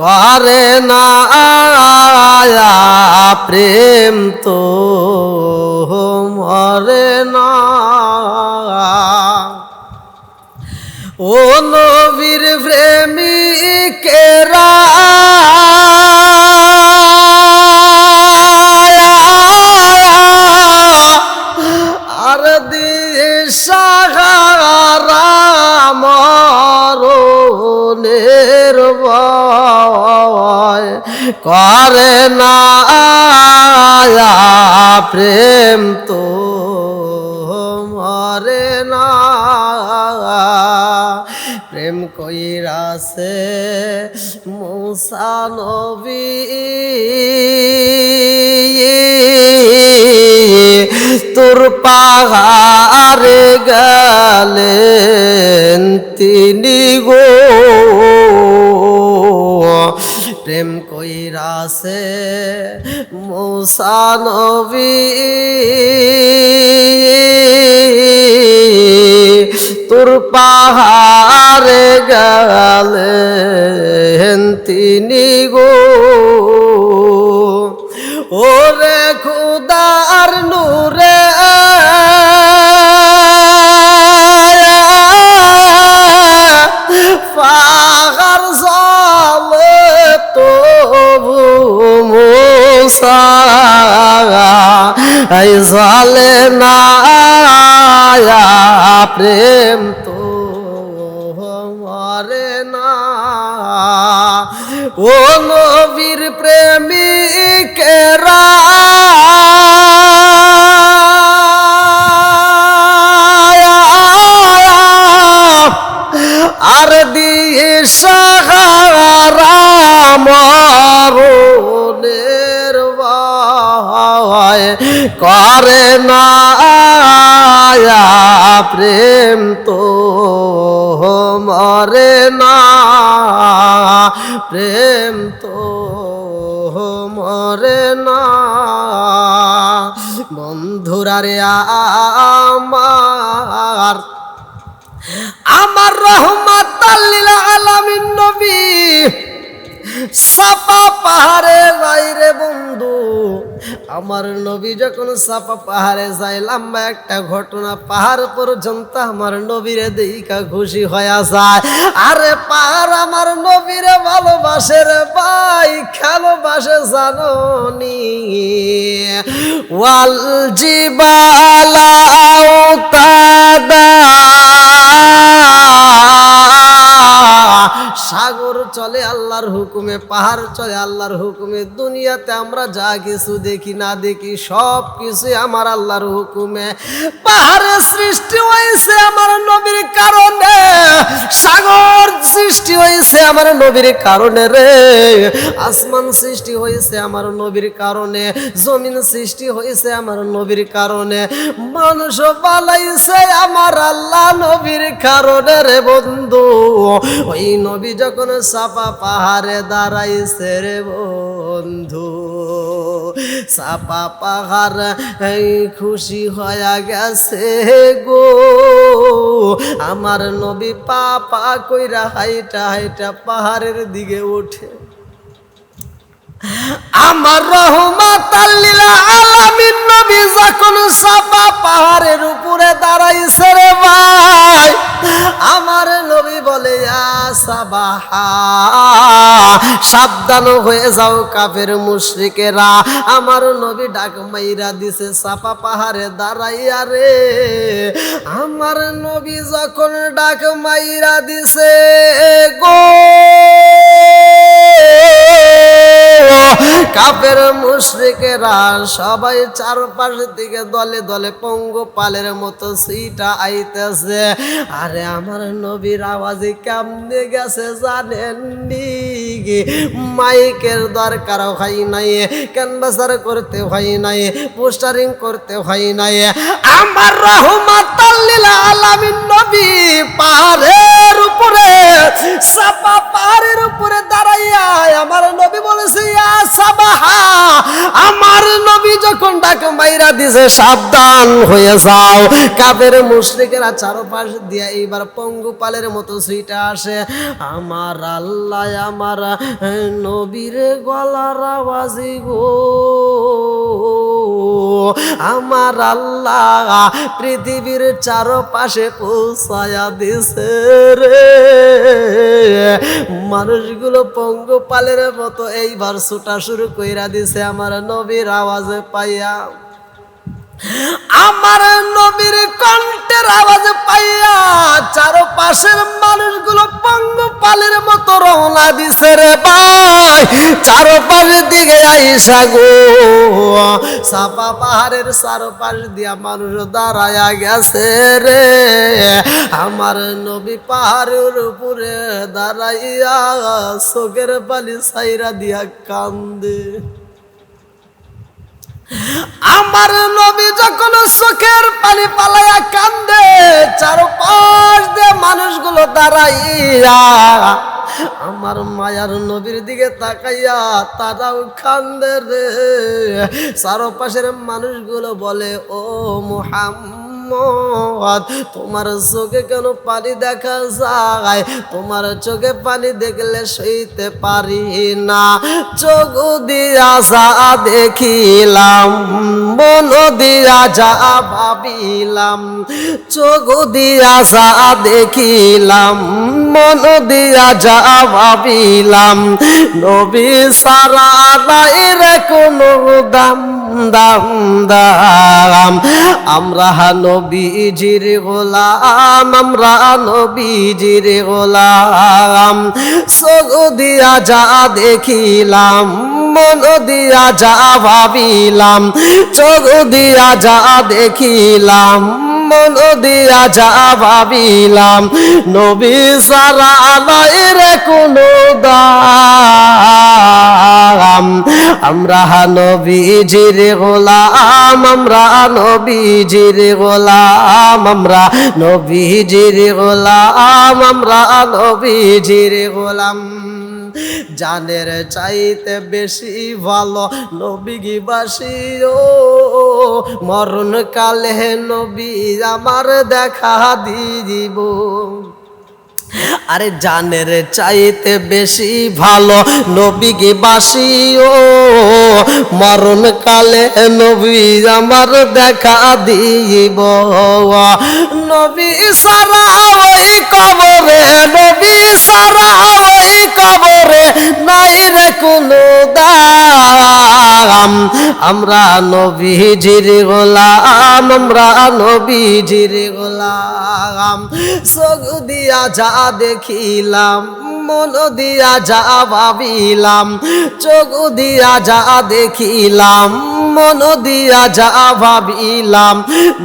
করে না প্রেম। করে না প্রেম তো মরে না। প্রেম কইরাছে মুসা নবী। তোর পাহাড়ে গেলেন তিনি গো। কইরাছে মুসা নবী। তোর পাহাড়ে গেলেন তিনি গো। ওরে খুদার নূরে এই জলে না প্রেম তো মরে না। ও নবীর প্রেমিকেরা আর দিয়ে সাহারা মরণের করে না প্রেম তো মরে না। প্রেম তো মরে না। বন্ধুরা রে আমার আমার রহমত আলামিন নবী। সাপা পাহাড়ে যাই রে বন্ধু। আমার নবী যখন সাপা পাহাড়ে যাই লম্বা একটা ঘটনা পাহাড় পর্যন্ত আমার নবীরে দেখা খুশি হয়ে যায়। আরে পাহাড় আমার নবীরে ভালোবাসে রে ভাই ভালোবাসে জানো নি ওয়াল জিবালা সাগর চলে আল্লাহর হুকুমে, পাহাড় চলে আল্লাহর হুকুমে, দুনিয়াতে আমরা যা কিছু দেখি না দেখি, সব কিছু আমার আল্লাহর হুকুমে। পাহাড়ের সৃষ্টি হয়েছে আমার নবীর কারণে, সাগর সৃষ্টি হয়েছে আমার নবীর কারণে রে। আসমান সৃষ্টি হয়েছে আমার নবীর কারণে, জমিন সৃষ্টি হয়েছে আমার নবীর কারণে। মানুষ বানাইছে আমার আল্লাহ নবীর কারণে রে বন্ধু। ওই নবী যখন সাপা পাহাড়ে দাঁড়াইছে রে বন্ধু, সাপা পাহাড় খুশি হয়ে গেছে গো। আমার নবী পাপা কইরা হাইটা হাইটা পাহাড়ের দিকে ওঠে আমার রহমাত আলামিন নবী যখন সাপা পাহাড়ের উপরে দাঁড়াইছে রে ভাই, আমার নবী বলে, "ইয়া সাবাহা সাবধান হয়ে যাও কাফের মুশরিকেরা। আমার নবী ডাক মাইরা দিছে, সাপা পাহাড়ে দাঁড়াইয়া রে। আমার নবী যখন ডাক মাইরা দিছে, গো কাপের মুশ্রিকেরা সবাই চারপাশ দিকে দলে দলে পঙ্গপালের মতো সিটা আইতেছে। আরে আমার নবীর আওয়াজে কেমনে গেছে জানেননি? মাইকের দরকার হয় নাই, ক্যানভাসার করতে হয় নাই, পোস্টারিং করতে হয় নাই। আমার রহমত আলামিন নবী পাহাড়ের উপরে, সাপা পাহাড়ের উপরে দাঁড়াইয়া আমার নবী বলেছে, ইয়া সাবাহা, আমার নবী যখন ডাক মাইরা দিছে, সাবধান হয়ে যাও। কাবের মুশরিকেরা চারপাশ দিয়ে এইবার পঙ্গুপালের মতো সুইটা আসে। আমার আল্লাহ, আমার নবীর গলার আওয়াজি গো। আমার আল্লাহ পৃথিবীর চারপাশে পৌঁছায়া দিছে রে। মানুষগুলো পঙ্গপালের মতো এইবার ছুটা শুরু কইরা দিছে, আমার নবীর আওয়াজে পাইয়া। আমার নবীর কণ্ঠের আওয়াজ পাইয়া চারপাশের মানুষগুলো পঙ্গপালের মতো রওনা দিছে রে ভাই। চারপাশের দিকে আইসা গো। সাপা পাহাড়ের চারপাশ দিয়া মানুষ দাঁড়ায়া গেছে রে। আমার নবী পাহাড়ের উপরে দাঁড়াইয়া চোখের পালি সাইরা দিয়া কান্দে। আমার নবী যখন চোখের পানি পালাইয়া কান্দে, চারপাশ দিয়ে মানুষগুলো দাঁড়াইয়া আমার মায়ার নবীর দিকে তাকাইয়া তারাও কান্দে রে। চারপাশের মানুষগুলো বলে, ও মোহাম্মদ তোমার চোখে কেন পানি দেখা যায়? তোমার চোখে পানি দেখলে সইতে পারি না। চোখ দিয়া যা দেখিলাম, মন দিয়া যা ভাবিলাম। চোখ দিয়া যা দেখিলাম, মন দিয়া যা ভাবিলাম। নবী সারা নাই রে কোনো দাম দাম দাম। আমরা নবীজির গোলাম, আমরা নবীজির গোলাম। চোখ দিয়া যা দেখিলাম, মন দিয়া যা ভাবিলাম। চোখ দিয়া যা দেখিলাম মন দিয়া যা ভাবিলাম, নবী সারা নাই রে কোনো দাম আমরা নবীজির গোলাম, আমরা নবীজির গোলাম, আমরা নবীজির গোলাম, আমরা নবীজির গোলাম। জানের চাইতে বেশি ভালো নবী বাসিও মরণ কালে নবী আমার দেখা দিব। আরে জানের চাইতে বেশি ভালো নবীকে ও মরণ কালে নবী আমার দেখা দিব। নবী সারা ওই কবরে, নবী সারা ওই কবরে নাই রে কোনো দাম। আমরা নবীজির গোলাম, আমরা নবীজির গোলাম। চোখ দিয়া যা দেখিলাম, মন দিয়া যা ভাবিলাম, চোখ দিয়া যা দেখিলাম, মন দিয়া যা ভাবিলাম,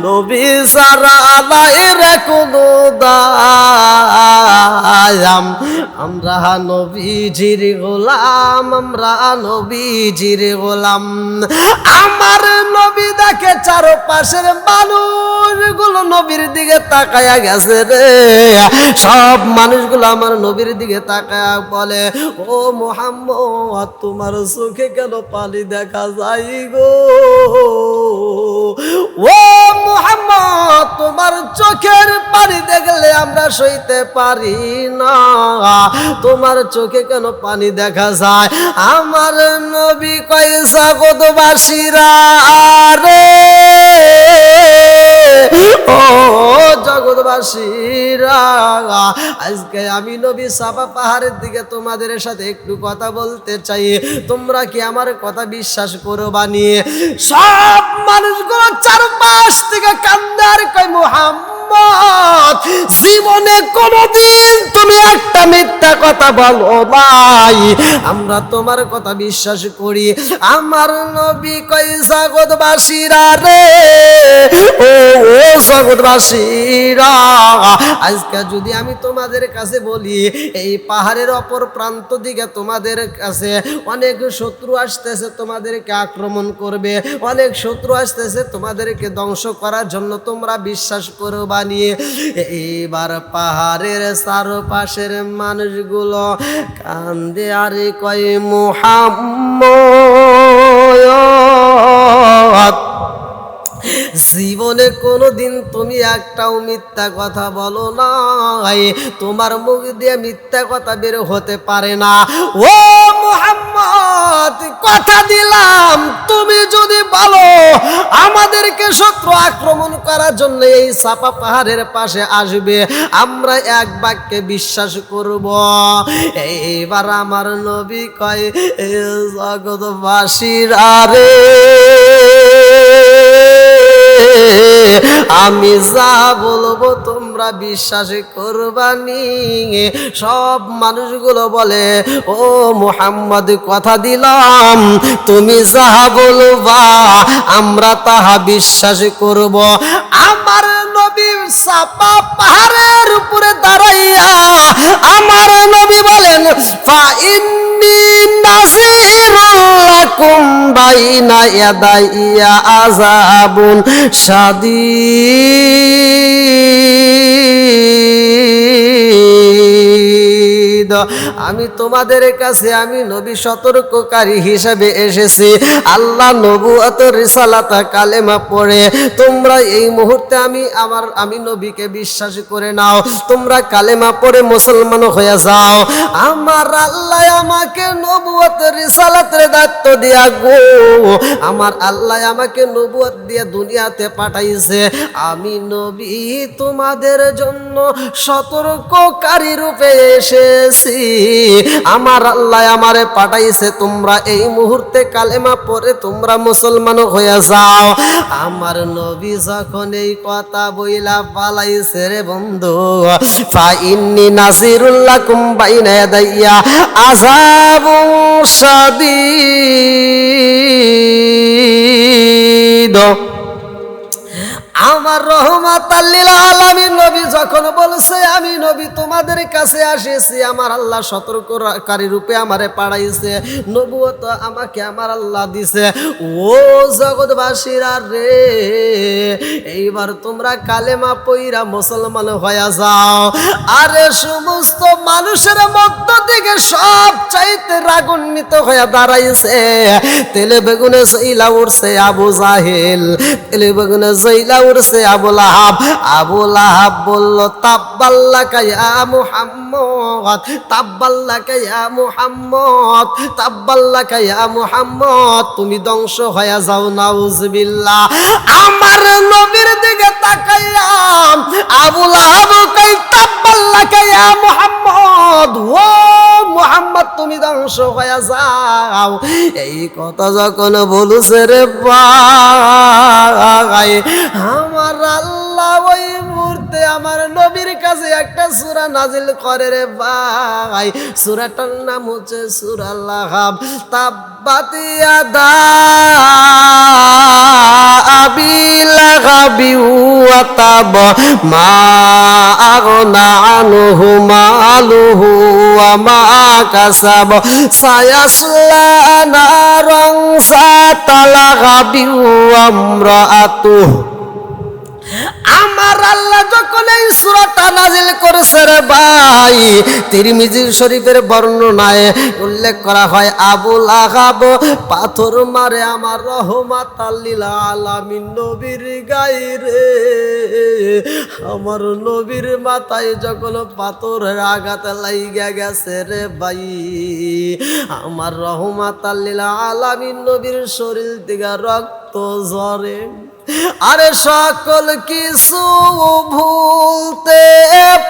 নবী সারা নাই কোনো দায়াম। আমরা নবীজির গোলাম, আমরা নবীজির গোলাম। আমার নবী দেখে চারপাশের মানুষগুলো নবীর দিকে তাকায়া গেছে রে। সব মানুষগুলো আমার নবীর দিকে তাকায়া বলে, ও মোহাম্মদ, তোমার চোখে কেন পানি দেখা যায় গো? ও মোহাম্মদ, তোমার চোখের পানি দেখলে আমরা সইতে পারি না। তোমার চোখে কেন পানি দেখা যায়? আমার নবী কয় জগৎবাসীরা রে ও জগৎবাসীরা, আজকে আমি নবী সাবা পাহাড়ের দিকে তোমাদের সাথে একটু কথা বলতে চাই। তোমরা কি আমার কথা বিশ্বাস করো বানিয়ে সব মানুষগুলো চারপাশ থেকে কান্দার কয়, মোহাম্মদ জীবনে কোনদিন তুমি একটা মিথ্যা কথা বলো নাই। আমরা তোমার কথা বিশ্বাস করি। আমার নবী কই জগৎবাসীরা রে, ও ও জগৎবাসীরা আজকে যদি আমি তোমাদের কাছে বলি, এই পাহাড়ের অপর প্রান্ত দিকে তোমাদের কাছে অনেক শত্রু আসতেছে, তোমাদেরকে আক্রমণ করবে। অনেক শত্রু আসতেছে, তোমাদেরকে ধ্বংস করার জন্য তোমরা বিশ্বাস করো বানিয়ে এইবার পাহাড়ের চারপাশের মানুষগুলো কান্দে আর কয় মোহাম্মদ। জীবনে কোনোদিন তুমি একটাও মিথ্যা কথা বলো নাই। তোমার মুখ দিয়ে মিথ্যা কথা বের হতে পারে না। ও মোহাম্মদ, কথা দিলাম। তুমি যদি বলো, আমাদেরকে শত্রু আক্রমণ করার জন্য এই চাপা পাহাড়ের পাশে আসবে, আমরা এক বাক্যে বিশ্বাস করব। এইবার আমার নবী কয় জগৎবাসীরা রে। আমি যা বলব তোমরা বিশ্বাস করবানি সব মানুষগুলো বলে, ও মুহাম্মদ, কথা দিলাম। তুমি যাহা বলবা, আমরা তাহা বিশ্বাস করব। আমার নবী সাপা পাহাড়ের উপরে দাঁড়াইয়া আমার নবী বলেন বাইনা ইয়াদাইয়া আযাবুন শাদীদ। আমি তোমাদের কাছে, আমি নবী সতর্ককারী হিসেবে এসেছি। আল্লাহ নবুয়ত রিসালাতা কালেমা পড়ে, তোমরা এই মুহূর্তে আমি আমার, আমি নবীকে বিশ্বাস করে নাও। তোমরা কালেমা পড়ে মুসলমান হয়ে যাও। আমার আল্লাহ আমাকে নবুয়ত রিসালাতের দায়িত্ব দিয়া গো। আমার আল্লাহ আমাকে নবুয়ত দিয়ে দুনিয়াতে পাঠাইছে। আমি নবী তোমাদের জন্য সতর্ককারী রূপে এসেছি। আমার আল্লাহ আমারে পাঠাইছে, তোমরা এই মুহূর্তে কালেমা পরে তোমরা মুসলমান হয়ে যাও। আমার নবী যখন এই কথা বইলা পালাইছে রে বন্ধু ফা ইন্নি নাসিরুল্লাহ কুম্বাইনা ইয়াদাইয়া আযাবু শাদীদ আমার রহমাত আলামিন নবী যখন বলছে, আমি নবী তোমাদের কাছে আসেছি, আমার আল্লাহ সতর্ককারী রূপে আমারে পাঠাইছে, নবুয়ত আমাকে আমার আল্লাহ দিছে। ও জগৎবাসীরা রে, এইবার তোমরা কালেমা পইরা মুসলমান হয়ে যাও। আরে সমস্ত মানুষের মধ্য থেকে সব চাইতে রাগান্বিত হয়ে দাঁড়াইছে। তেলে বেগুনে জইলা উঠছে আবু জাহেল, তেলে বেগুনে জইলা উঠছে আবু লাহাব। আবু লাহাব বলল তাব্বাল্লা কায়া মুহাম্মদ তাব্বাল্লা কায়া মুহাম্মদ তাব্বাল্লা কায়া মুহাম্মদ, তুমি ধ্বংস হয়ে যাও, নাউজবিল্লাহ। আমার নবীর দিকে তাকাইলাম, আবু লাহাব কই তাব্বাল্লা কায়া মুহাম্মদ, ও মুহাম্মদ, তুমি ধ্বংস হয়ে যাও। এই কথা যখন বলছে রে ভাই একটা সূরা নাজিল করে রে ভাই। সূরাটার নাম হচ্ছে সূরা লাহাব তাব্বাত ইয়াদা আবি লাহাবি তাব। মা আগনা আনহু মালুহু ওয়া মা কাসাব। সায়াসলা নারাং সাতালাগাবি ওয়া আমরাতুহু আমার আল্লাহ যখন এই সুরাটা নাজিল করেছে রে ভাই তিরমিজির শরীফের বর্ণনায় উল্লেখ করা হয়, আবুল আহাব পাথর মারে আমার রহমাত আল্লিল আলামিন নবীর গায়ে আমার নবীর মাথায় যখন পাথরের আঘাত লাইগা গেছে রে ভাই, আমার রহমাত আল্লিল আলামিন নবীর শরীর থেকে রক্ত ঝরে। আরে সকল কিছু ভুলতে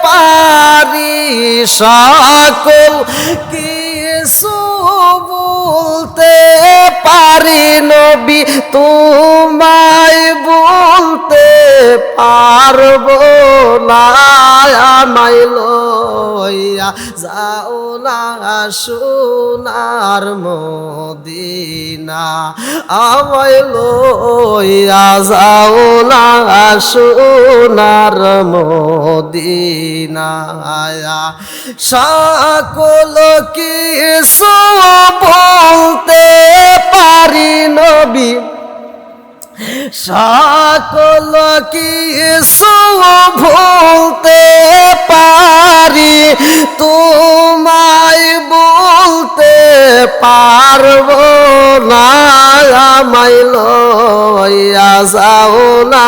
পারি সকল কিছু ভুলতে পারি নবী, তোমায় বলতে পারব না। আমায় লইয়া যাও না সোনার মদিনা। আমায় লইয়া যাও না সোনার মদিনা। সকল কিছু বলতে পারি নবী। সকল কিছু ভুলতে পারি, তোমায় বলতে পারব না মাইল যাও না,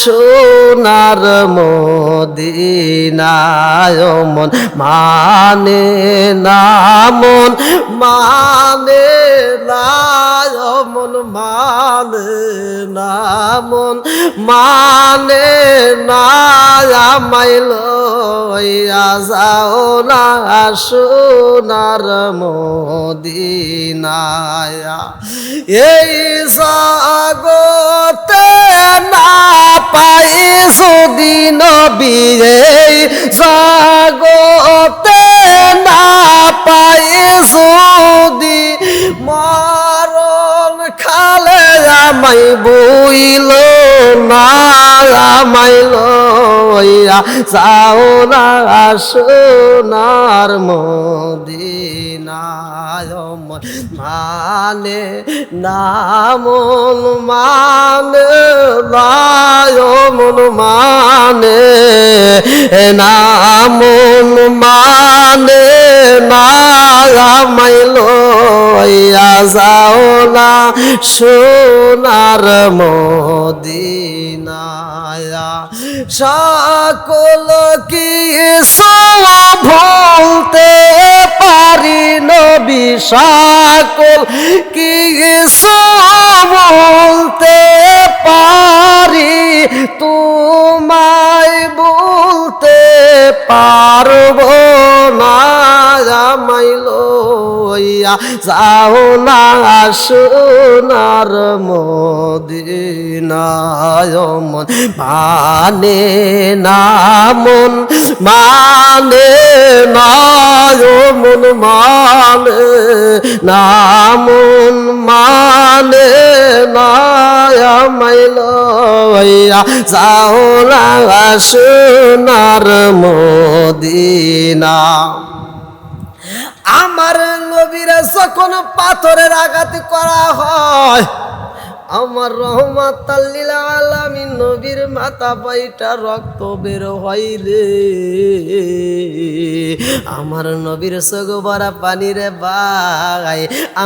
সোনার মদিনায় মন মানে না মন মানে না মন মানে না মন না মাইল যাও না সোনার মদিনায়। এই সাগতে না পাই সুদিন বিয়ে সাগতে না পাই সুদি মরণ খালে আমাই বইল না আমাইল যাও না, সোনার মদিনায় মন নামন মানে মন মানে নামন মানে না না সোনার মদিনায়া। সকল কি ভুলতে পারি নবী সকল কি বলতে পারি। তোমায় বলতে পারব না মাইল যাও না সোনার মদিনায় মন মানে না মন মানে না মন মানে না মন মানে না মাইল যাও না সোনার মদিনা। আমার নবীরা যখন পাথরের আঘাত করা হয় আমার রহমাত আলামী নবীর মাথা পাইটা রক্ত বের রে। আমার নবীর চোখ ভরা পানি রে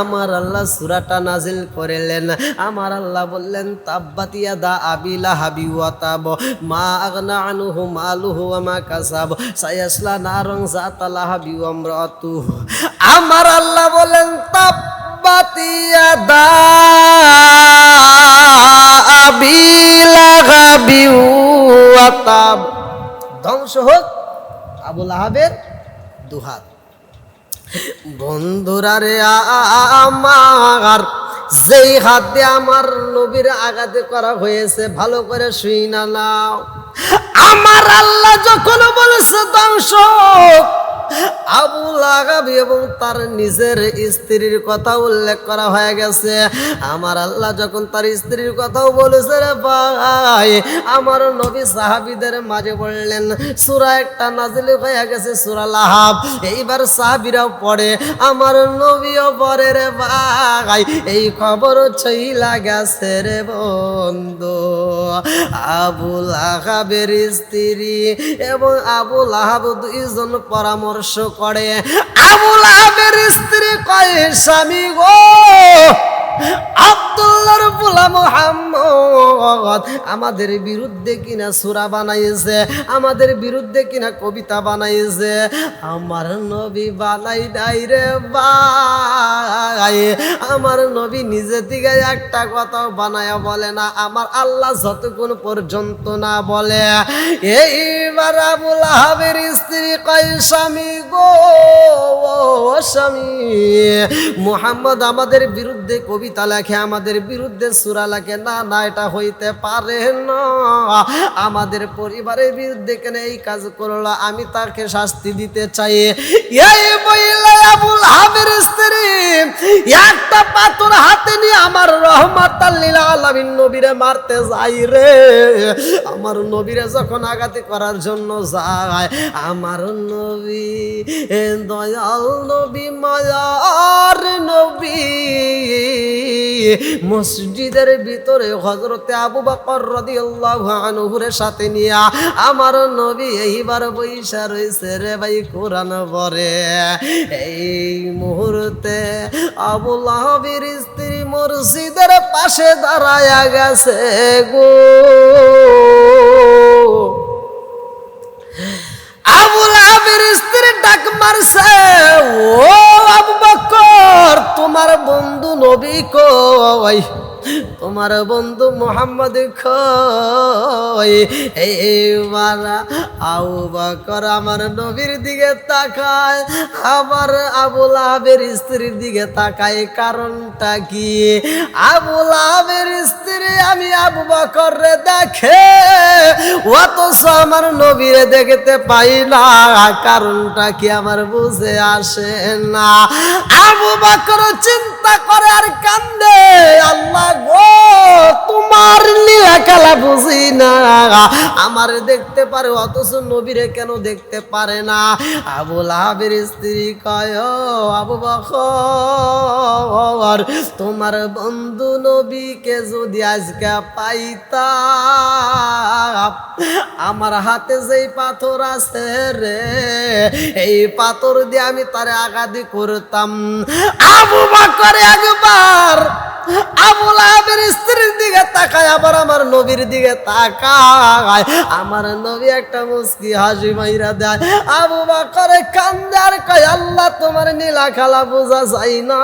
আমার আল্লাহ সুরাটা নাজিল করিলেন। আমার আল্লাহ বললেন তাব্বাতিয়া দা আবিলা হাবি ওয়াতাব মা আগনা আনুহু মালুহু আমা কাসাব, সায়াসলা নারং জাতালা হাবি আমরাতু আমার আল্লাহ বলেন তাব্বাতিয়া দা ধ্বংস হোক, আবুল আহাবের দুহাত। বন্ধুরা রে আমার, যেই হাত আমার নবীর আঘাতে করা হয়েছে, ভালো করে শুই না নাও। আমার আল্লাহ যখন বলেছে ধ্বংস হোক, আবু লাগাবি এবং তার নিজের স্ত্রীর কথা উল্লেখ করা হয়ে গেছে। আমার আল্লাহ যখন তার স্ত্রীর কথাও বলেছে রে ভাই আমার নবী সাহাবিদের মাঝে বললেন সুরা একটা নাজিল হয়ে গেছে সুরা লাহাব। এইবার সাহাবিরাও পড়ে আমার নবীও পড়ে রে ভাই এই খবর ছইলা গেছে রে বন্ধু। আবুল আহাবের স্ত্রী এবং আবুল আহাব দুইজন পরামর্শ করে আবুল আহাবের স্ত্রী কয় স্বামী গো আব্দুল্লাহর পোলা মোহাম্মদ আমাদের বিরুদ্ধে কিনা সুরা বানাইছে, আমাদের বিরুদ্ধে কিনা কবিতা বানাইছে। আমার নবী বানাই নাই রে ভাই, আমার নবী নিজে থেকে একটা কথা বানায় বলে না, আমার আল্লাহ যতক্ষণ পর্যন্ত না বলে। এইবার আবুল আহাবের স্ত্রী কয়, স্বামী গো স্বামী, মুহাম্মদ আমাদের বিরুদ্ধে কবিতা লেখে, আমাদের বিরুদ্ধে সুরা লেখে না না, এটা হইতে পারে না। আমাদের পরিবারের বিরুদ্ধে কেন এই কাজ করল আমি তাকে শাস্তি দিতে চাই। এই বইলে আবুল হাবের স্ত্রী, একটা পাথর হাতে নিয়ে আমার রহমত আলামিন নবীরে মারতে যাই রে। আমার নবীরে যখন আঘাতে করার জন্য যায়, আমার নবী দয়াল নবী, মায়ার নবী। মসজিদের ভিতরে হজরতে আবু বকর রাদিয়াল্লাহু আনহুর সাথে নিয়া আমার নবী এইবার বৈশা রইছে রে ভাই কোরআন পরে এই মুহূর্তে আবু লাহাবের স্ত্রী মসজিদের পাশে দাঁড়ায়া গেছে গো। আবুল আবির স্ত্রী ডাক মারছে ও আবু বকর তোমার বন্ধু নবী কই? তোমার বন্ধু মোহাম্মদ বকর আমার নবীর দিকে তাকায় আমার আবুল আবের স্ত্রীর দিকে তাকায়। কারণটা কি? আবুল আবের স্ত্রী আমি আবু বকর দেখে, অথচ আমার নবীরে দেখতে পাই না। কারণটা কি আমার বুঝে আসে না? আবু বকর চিন্তা করে আর কান্দে না। আমার দেখতে পারে, অথচ নবীরে কেন দেখতে পারে না? আবু লাহাবের স্ত্রী কয়, "ও আবু বকর, তোমার বন্ধু নবীকে যদি আজকে পাইতাম, আমার হাতে যেই পাথর আছে রে, এই পাথর দিয়ে আমি তারে আগাদি করতাম। আবু বকর একবার আবু লাহাবের স্ত্রীর দিকে তাকায়, আবার আমার নবীর দিকে তাকায়। আমার নবী একটা মুস্কি হাসি মাইরা দেয়, আবু বাকরে কান্দে আর কয়, আল্লাহ তোমার নীলা খেলা বোঝা যায় না।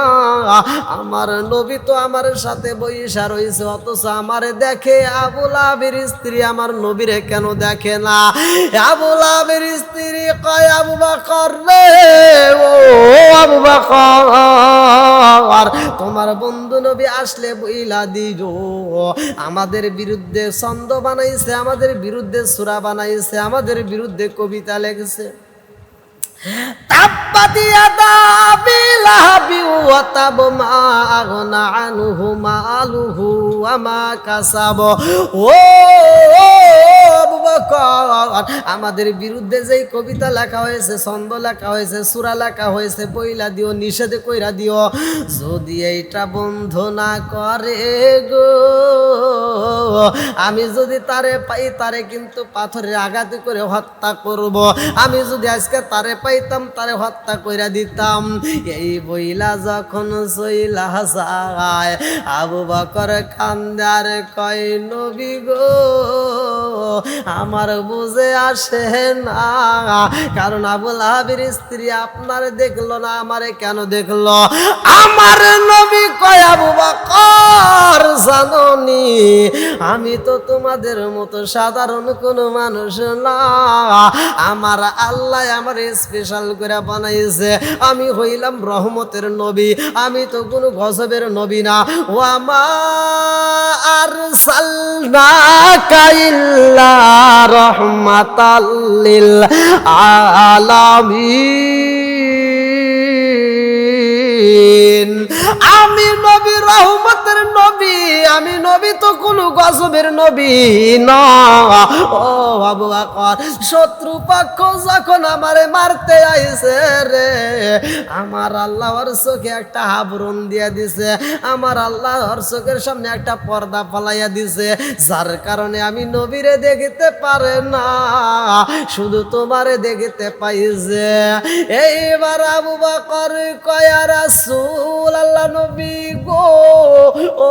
আমার নবী তো আমার সাথে বইসা রয়েছে অথচ আমার দেখে আবু লাহাবের স্ত্রী আমার নবীরে কেন দেখে না? আবু লাহাবের স্ত্রী কয়, আবু বাকর রে, ও আবু বাকর, তোমার বন্ধু নবী আসলে বইলা দিব আমাদের বিরুদ্ধে ছন্দ বানাইছে, আমাদের বিরুদ্ধে সুরা বানাইছে, আমাদের বিরুদ্ধে কবিতা লেগেছে তাব মা আমাদের বিরুদ্ধে যেই কবিতা লেখা হয়েছে, ছন্দ লেখা হয়েছে, সূরা লেখা হয়েছে, বইলা দিও, নিষেধ কইরা দিও, যদি এইটা বন্ধ না করে গো। আমি যদি তারে পাই, তারে কিন্তু পাথরের আঘাত করে হত্যা করব। আমি যদি আজকে তারে পাইতাম, তারে হত্যা কইরা দিতাম। এই বইলা যখন সইলা যায়, আবু বকর খান্দার কয়, নবী গো, আমার বুঝে আসে না। কারণ আবুল আবির স্ত্রী আপনার দেখল না, আমারে কেন দেখল? আমার নবী কয়, আবু বকর জাননি আমি তো তোমাদের মতো সাধারণ কোনো মানুষ না। আমার আল্লাহ আমার স্পেশাল করে বানাইছে। আমি হইলাম রহমতের নবী। আমি তো কোনো গজবের নবী না। ও আমার সালনা কাইল্লা রহমাতাল্লিল আলামিন। আমি নবী রহমতের নবী, আমি নবী তো কোনো গজবের নবী না। ও বাবু আকর শত্রু পক্ষ যখন আমারে মারতে আইছে রে, আমার আল্লাহর চোখে একটা আবরণ দিয়া দিছে, আমার আল্লাহর চোখের সামনে একটা পর্দা ফলাইয়া দিছে, যার কারণে আমি নবীরে দেখিতে পারে না। শুধু তোমারে দেখতে পাইছে এইবার আবু বকর কয়া রাসূল আল্লাহ নবী গো ও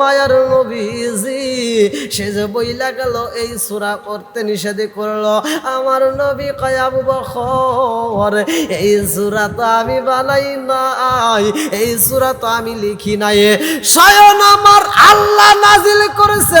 মায়ার নবীজি, সে যে বইলা গেল, এই সুরা করতে নিষেধ করল। আমার নবী কয়াবু বখর এই সুরা তো আমি বানাই নাই, এই সুরা তো আমি লিখি নাই। স্বয়ং আমার আল্লাহ নাজিল করেছে